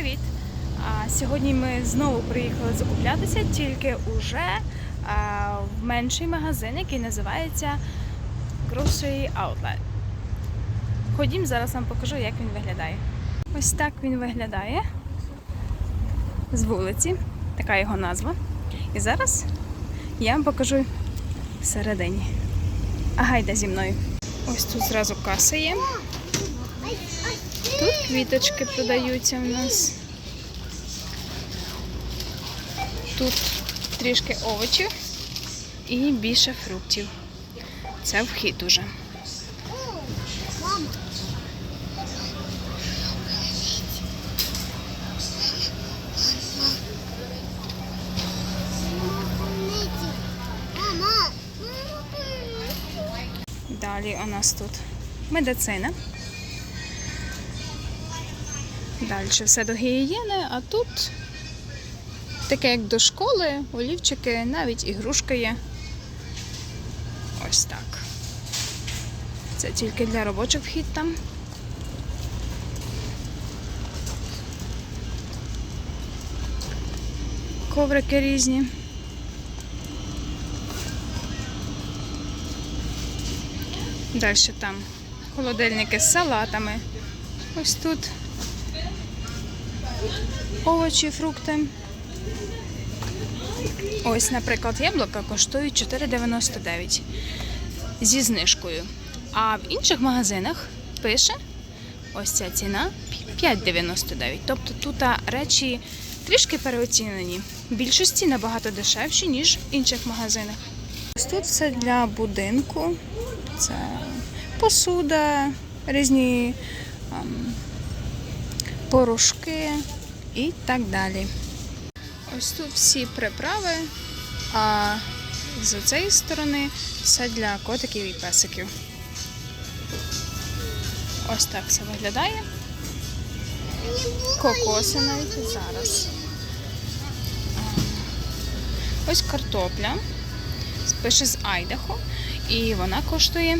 привіт! Сьогодні ми знову приїхали закуплятися, тільки уже в менший магазин, який називається Grocery Outlet. Ходім, зараз вам покажу, як він виглядає. Ось так він виглядає з вулиці, така його назва. І зараз я вам покажу всередині. А гайда зі мною. Ось тут зразу каса є. Квіточки продаються в нас. Тут трішки овочів і більше фруктів. Це вхід уже. Далі у нас тут медицина. Далі все до гігієни, а тут таке як до школи, олівчики, навіть ігрушка є. Ось так. Це тільки для робочих вхід там. Коврики різні. Далі там холодильники з салатами. Ось тут овочі, фрукти. Ось, наприклад, яблука коштують 4,99 зі знижкою. А в інших магазинах пише ось ця ціна 5,99. Тобто тут речі трішки переоцінені. В більшості набагато дешевші, ніж в інших магазинах. Ось тут все для будинку. Це посуда, різні порошки і так далі. Ось тут всі приправи, а з цієї сторони все для котиків і песиків. Ось так це виглядає. Кокоси навіть зараз. Ось картопля. Пише з Айдахо. І вона коштує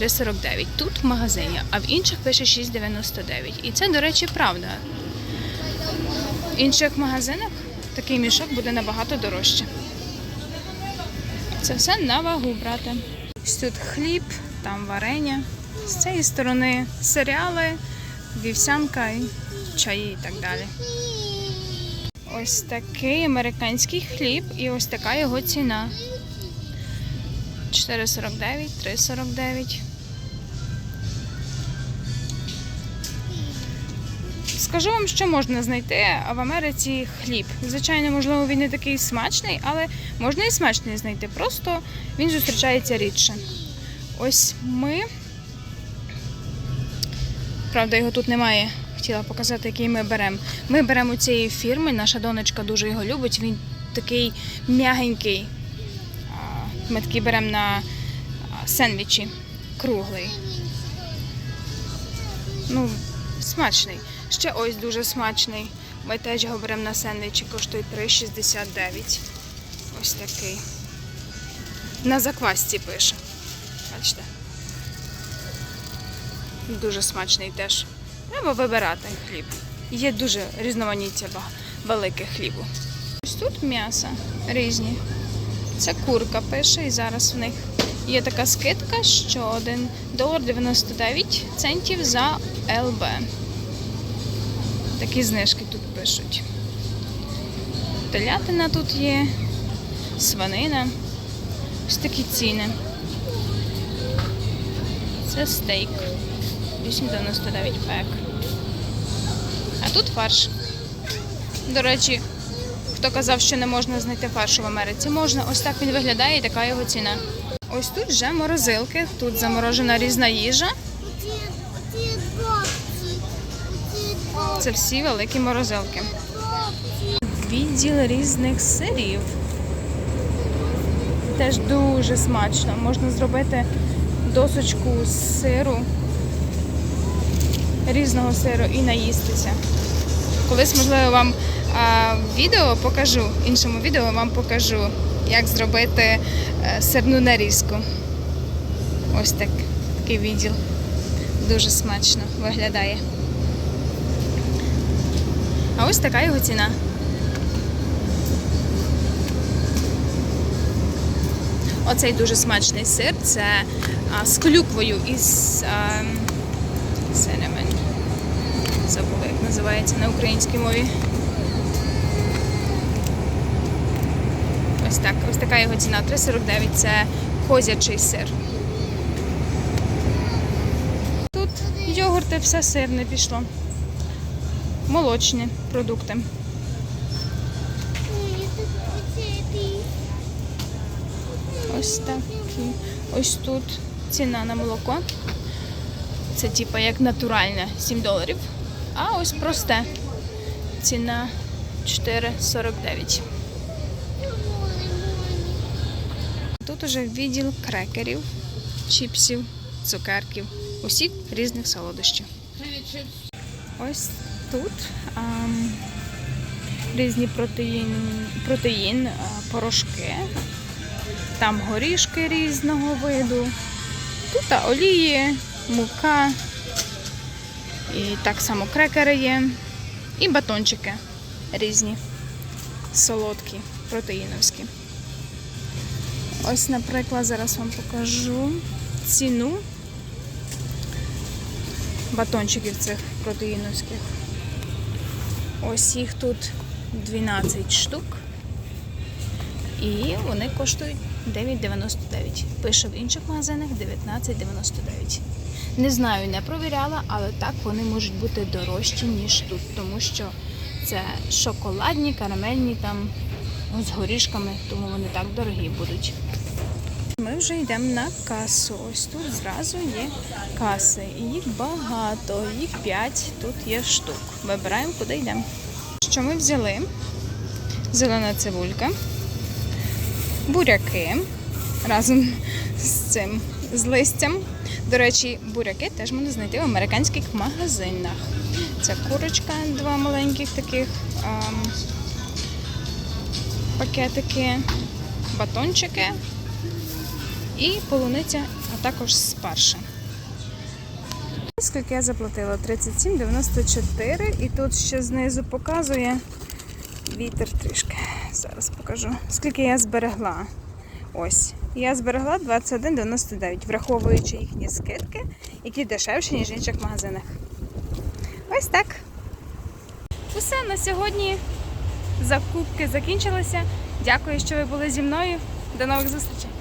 3,49 тут в магазині, а в інших пише 6,99. І це, до речі, правда. В інших магазинах такий мішок буде набагато дорожче. Це все на вагу брати. Тут хліб, там варення. З цієї сторони серіали, вівсянка, чаї і так далі. Ось такий американський хліб і ось така його ціна. 4,49, 3,49. Скажу вам, що можна знайти в Америці хліб. Звичайно, можливо, він не такий смачний, але можна і смачний знайти. Просто він зустрічається рідше. Ось ми. Правда, його тут немає. Хотіла показати, який ми беремо. Ми беремо цієї фірми, наша донечка дуже його любить. Він такий м'ягенький. Ми такий беремо на сендвічі круглий. Ну, смачний. Ще ось дуже смачний. Ми теж його беремо на сендвічі, коштує 3,69. Ось такий. На заквасці пише. Бачите? Дуже смачний теж. Треба вибирати хліб. Є дуже різноманіття велике хлібу. Ось тут м'ясо різні. Це курка пише, і зараз в них є така скидка, що 1 долар 99 центів за ЛБ. Такі знижки тут пишуть. Телятина тут є, свинина. Ось такі ціни. Це стейк. 8,99 пек. А тут фарш. До речі, хто казав, що не можна знайти фаршу в Америці, можна. Ось так він виглядає і така його ціна. Ось тут вже морозилки, тут заморожена різна їжа. Це всі великі морозилки. Відділ різних сирів. Теж дуже смачно. Можна зробити досочку з сиру, різного сиру і наїстися. Колись, можливо, вам відео покажу, іншому відео вам покажу, як зробити е, сирну нарізку. Ось так, такий відділ. Дуже смачно виглядає. А ось така його ціна. Оцей дуже смачний сир це а, з клюквою із а, cinnamon. Забула, як називається на українській мові. Ось так, ось така його ціна. 3,49 це козячий сир. Тут йогурти, все сирне пішло. Молочні продукти. Ось такі. Ось тут ціна на молоко. Це типа як натуральне 7 доларів. А ось просте. Ціна 4,49. Тут уже відділ крекерів, чіпсів, цукерків, усіх різних солодощів. Ось тут ам, різні протеїн, протеїн а, порошки. Там горішки різного виду. Тут олії, мука. І так само крекери є. І батончики різні, солодкі, протеїновські. Ось, наприклад, зараз вам покажу ціну батончиків цих протеїновських. Ось їх тут 12 штук. І вони коштують 9,99. Пише в інших магазинах 19,99. Не знаю, не провіряла, але так вони можуть бути дорожчі, ніж тут, тому що це шоколадні, карамельні там з горішками, тому вони так дорогі будуть. Ми вже йдемо на касу. Ось тут зразу є каси. Їх багато, їх 5, тут є штук. Вибираємо, куди йдемо. Що ми взяли? Зелена цибулька, буряки разом з цим, з листям. До речі, буряки теж можна знайти в американських магазинах. Це курочка, два маленьких таких ам, пакетики, батончики і полуниця, а також спаржа. Скільки я заплатила? 37,94 і тут ще знизу показує вітер трішки. Зараз покажу. Скільки я зберегла. Ось. Я зберегла 21,99, враховуючи їхні скидки, які дешевші, ніж в інших магазинах. Ось так. Усе на сьогодні. Закупки закінчилися. Дякую, що ви були зі мною. До нових зустрічей!